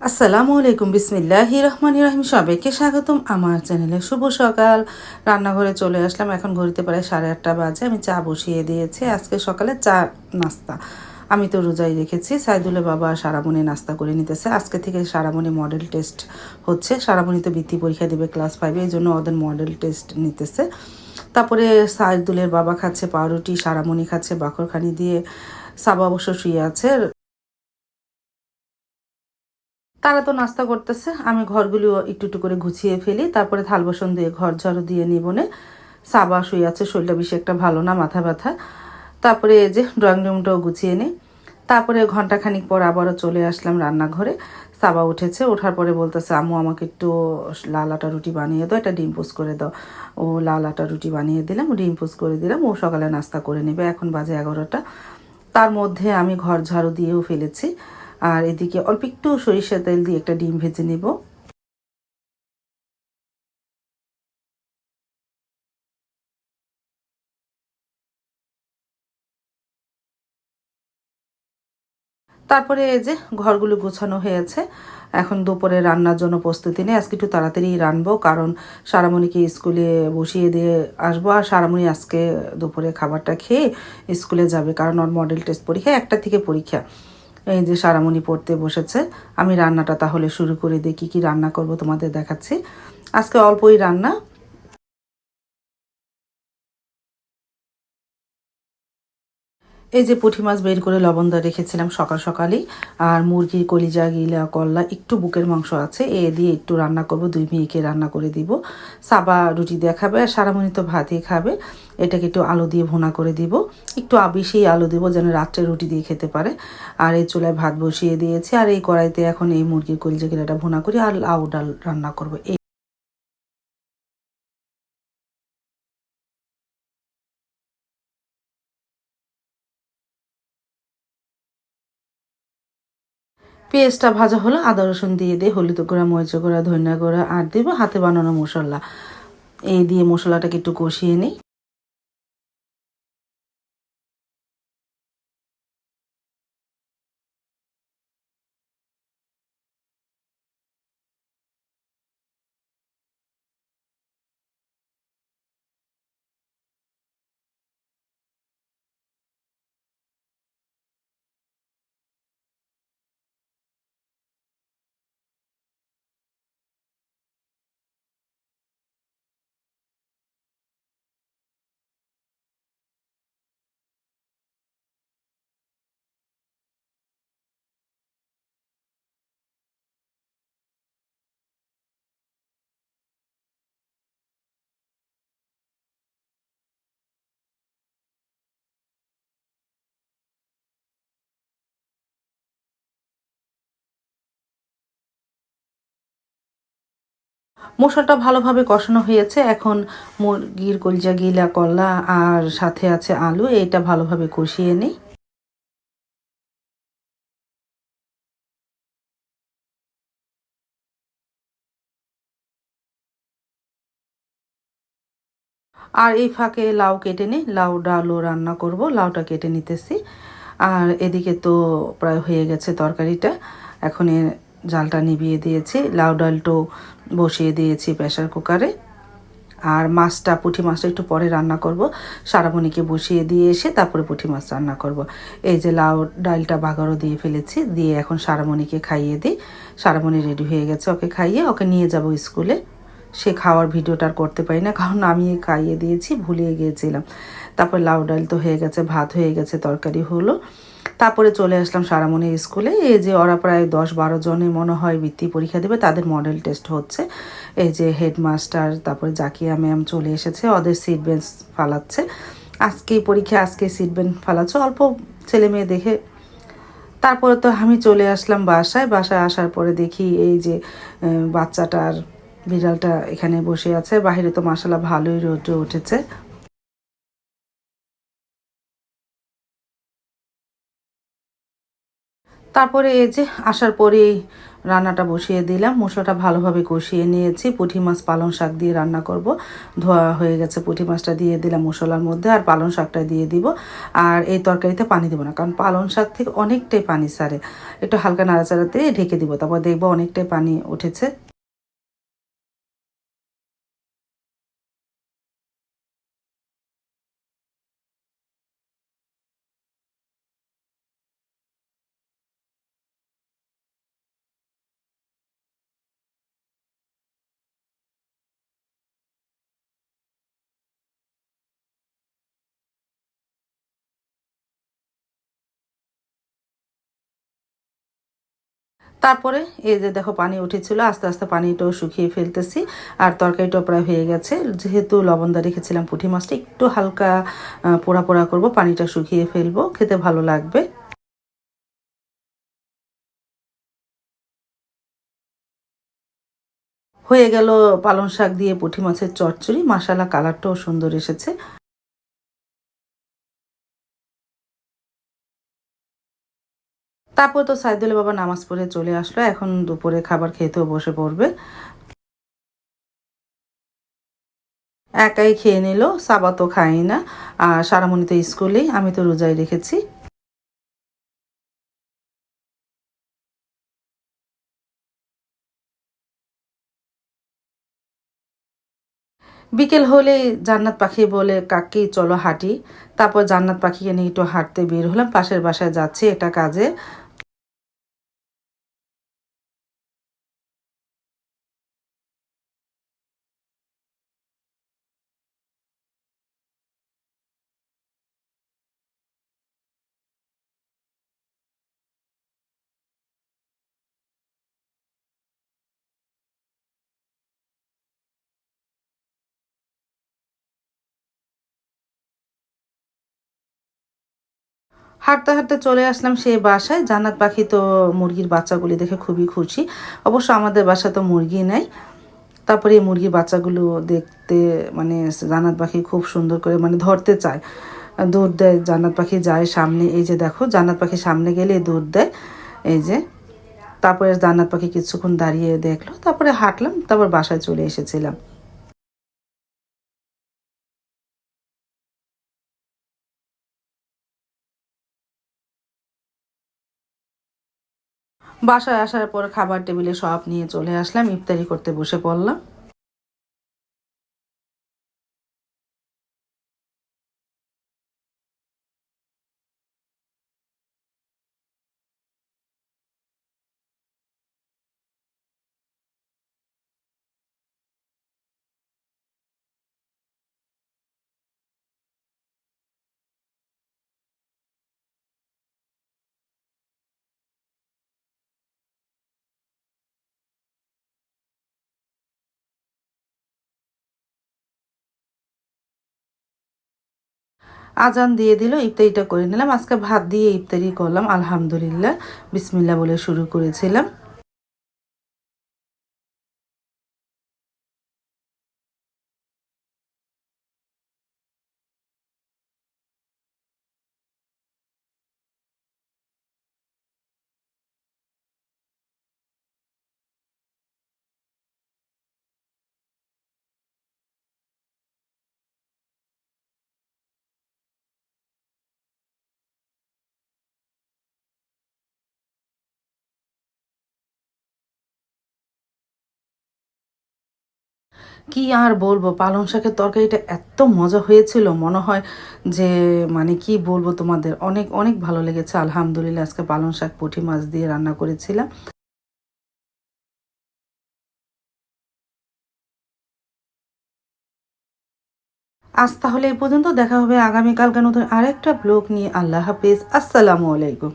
আসসালামু আলাইকুম বিসমিল্লাহ রহমান রহিম। সবাইকে স্বাগতম আমার চ্যানেলে। শুভ সকাল। রান্নাঘরে চলে আসলাম। এখন ঘড়িতে প্রায় সাড়ে আটটা বাজে। আমি চা বসিয়ে দিয়েছি। আজকে সকালে চা নাস্তা। আমি তো রোজাই রেখেছি। সাইদুলের বাবা সারামণি নাস্তা করে নিতেছে। আজকে থেকে সারামণি মডেল টেস্ট হচ্ছে। সারামণি তো বৃত্তি পরীক্ষা দেবে ক্লাস ফাইভে। এই জন্য ওদের মডেল টেস্ট নিতেছে। তারপরে সাইদুলের বাবা খাচ্ছে পাউরুটি, সারামণি খাচ্ছে বাকরখানি দিয়ে। সাবা অবশ্য শুয়ে আছে। তারা তো নাস্তা করতেছে, আমি ঘরগুলো একটু একটু করে গুছিয়ে ফেলি, তারপরে থাল বাসন দিয়ে ঘর ঝাড়ু দিয়ে নিবনে। সাবা শুয়ে আছে, শরীরটা বেশি একটা ভালো না, মাথা ব্যথা। তারপরে এই যে ড্রয়িং রুমটাও গুছিয়ে নিই। তারপরে ঘন্টাখানিক পর আবারও চলে আসলাম রান্নাঘরে। সাবা উঠেছে, ওঠার পরে বলতেছে, আম্মু, আমাকে একটু লাল আটা রুটি বানিয়ে দাও, একটা ডিম পোস্ট করে দাও। ও লাল আটা রুটি বানিয়ে দিলাম, ডিম পোস্ট করে দিলাম, ও সকালে নাস্তা করে নেবে, এখন বাজে এগারোটা। তার মধ্যে আমি ঘর ঝাড়ু দিয়েও ফেলেছি। আর এদিকে অল্প একটু সরিষা তেল দিয়ে একটা ডিম ভেজে নেব। তারপরে এই যে ঘরগুলো গোছানো হয়েছে, এখন দুপুরে রান্নার জন্য প্রস্তুতি নেই। আজকে একটু তাড়াতাড়ি রানবো, কারণ সারামণিকে স্কুলে বসিয়ে দিয়ে আসব, আর সারামণি আজকে দুপুরে খাবারটা খেয়ে স্কুলে যাবে, কারণ ওর মডেল টেস্ট পরীক্ষা, একটা থেকে পরীক্ষা। এই যে সারামণি পড়তে বসেছে, আমি রান্নাটা তাহলে শুরু করে দেখি কি রান্না করব তোমাদের দেখাচ্ছি। আজকে অল্পই রান্না এই যে পুঁটি মাছ বের করে লবণ দিয়ে রেখেছিলাম সকাল সকালই, আর মুরগির কলিজা, গিলা, কল্লা, একটু বুকের মাংস আছে, এ দিয়ে একটু রান্না করব, দুই মেয়েকে রান্না করে দিব। সাবা রুটি দিয়ে খাবে, আর সারামণি তো ভাতই খাবে, এটাকে একটু আলু দিয়ে ভুনা করে দিব। একটু বেশি আলু দিব, যেন রাত্রে রুটি দিয়ে খেতে পারে। আর এই চুলায় ভাত বসিয়ে দিয়েছি, আর এই কড়াইতে এখন এই মুরগির কলিজা, গিলাটা ভুনা করি, আর লাউ ডাল রান্না করব। পেঁয়াজটা ভাজা হলো, আদা রসুন দিয়ে দিয়ে হলুদ গুঁড়া, মরিচ গুঁড়া, ধনিয়া গুঁড়া, আর দেবো হাতে বানানো মশলা। এই দিয়ে মশলাটাকে একটু কষিয়ে নিই। মশলাটা ভালোভাবে কষানো হয়েছে। এখন মুরগির কলজা, গিলা, কলা আর সাথে আছে আলু এটা ভালোভাবে কষিয়ে নিই। আর এই ফাঁকে লাউ কেটে নিই, লাউ ডালও রান্না করব, লাউটা কেটে নিতেছি। আর এদিকে তো প্রায় হয়ে গেছে তরকারিটা। এখন জালটা নিভিয়ে দিয়েছি, লাউ ডালটাও বসিয়ে দিয়েছি প্রেশার কুকারে। আর মাছটা, পুঁটি মাছটা একটু পরে রান্না করব। সারামণিকে বসিয়ে দিয়ে এসে তারপরে পুঁটি মাছ রান্না করব। এই যে লাউ ডালটা বাগারও দিয়ে ফেলেছি, দিয়ে এখন সারামণিকে খাইয়ে দিই। সারামণি রেডি হয়ে গেছে ওকে খাইয়ে, ওকে নিয়ে যাব স্কুলে। সে খাওয়ার ভিডিওটা আর করতে পারি না, কারণ আমি খাইয়ে দিয়েছি, ভুলিয়ে গিয়েছিলাম। তারপর লাউ ডাল তো হয়ে গেছে, ভাত হয়ে গেছে, তরকারি হলো। তারপরে চলে আসলাম সারামণি স্কুলে। এই যে ওরা প্রায় দশ বারো জনে মনে হয় বৃত্তি পরীক্ষা দেবে, তাদের মডেল টেস্ট হচ্ছে। এই যে হেডমাস্টার তারপরে জাকিয়া ম্যাম চলে এসেছে, ওদের সিট বেঞ্চ ফালাচ্ছে। আজকেই পরীক্ষা আজকে সিট বেঞ্চ ফালাচ্ছে। অল্প ছেলে মেয়ে দেখে তারপরে তো আমি চলে আসলাম বাসায়। বাসায় আসার পরে দেখি এই যে বাচ্চাটার বিড়ালটা এখানে বসে আছে। বাহিরে তো মাসালা ভালোই রোদ উঠেছে। তারপরে এই যে আসার পরেই রান্নাটা বসিয়ে দিলাম। মশলাটা ভালোভাবে কষিয়ে নিয়েছি। পুঁটি মাছ, পালং শাক দিয়ে রান্না করব। ধোয়া হয়ে গেছে, পুঁটি মাছটা দিয়ে দিলাম মশলার মধ্যে আর পালং শাকটা দিয়ে দিব। আর এই তরকারিতে পানি দেবো না, কারণ পালং শাক থেকে অনেকটাই পানি সারে। একটু হালকা নাড়াচাড়াতে ঢেকে দিব, তারপর দেখব অনেকটাই পানি উঠেছে। তারপরে এই যে দেখো পানি উঠেছিল, আস্তে আস্তে পানিটাও শুকিয়ে ফেলতেছি। আর তরকারিটাও প্রায় হয়ে গেছে। যেহেতু লবণদা রেখেছিলাম পুঁটি মাছটা, একটু হালকা পোড়া পোড়া করব, পানিটা শুকিয়ে ফেলব। খেতে ভালো লাগবে। হয়ে গেল পালং শাক দিয়ে পুঁটি মাছের চচ্চড়ি। মশালা কালারটাও সুন্দর এসেছে। তারপর তো সাইদুল বাবা নামাজ পড়ে চলে আসলো, এখন দুপুরে খাবার খেতেও বসে পড়বে। একাই খেয়ে নিল, সাবা তো খাই না, আর সারামণি তো স্কুলেই, আমি তো রোজাই রেখেছি। বিকেল হলে জান্নাত পাখি বলে, কাকি, চলো হাঁটি। তারপর জান্নাত পাখিকে নিয়ে একটু হাঁটতে বের হলাম, পাশের বাসায় যাচ্ছি এটা কাজে। হাঁটতে হাঁটতে চলে আসলাম সেই বাসায়। জান্নাত পাখি তো মুরগির বাচ্চাগুলি দেখে খুবই খুশি। অবশ্য আমাদের বাসা তো মুরগি নেই। তারপরে এই মুরগির বাচ্চাগুলো দেখতে মানে জান্নাত পাখি খুব সুন্দর করে মানে ধরতে চায়। দুধ দেয়, জান্নাত পাখি যায় সামনে। এই যে দেখো, জান্নাত পাখি সামনে গেলে দুধ দেয়। এই যে, তারপরে জান্নাত পাখি কিছুক্ষণ দাঁড়িয়ে দেখল। তারপরে হাঁটলাম, তারপর বাসায় চলে এসেছিলাম। বাসায় আসার পর খাবার টেবিলে সব নিয়ে চলে আসলাম ইফতারি করতে বসে পড়লাম। আজান দিয়ে দিল, ইফতারিটা করে নিলাম। আজকে ভাত দিয়ে ইফতারি করলাম, আলহামদুলিল্লাহ। বিসমিল্লা বলে শুরু করেছিলাম। কি আর বলব? পালং শাকের তরকারিটা এত মজা হয়েছিল, মনে হয় যে মানে কি বলব তোমাদের? অনেক অনেক ভালো লেগেছে। আলহামদুলিল্লাহ, আজকে পালং শাক, পুঁটি মাছ দিয়ে রান্না করেছিলাম। আজ তাহলে এই পর্যন্ত দেখা হবে আগামীকালকে নতুন আরেকটা ব্লগ নিয়ে। আল্লাহ হাফিজ। আসসালামু আলাইকুম।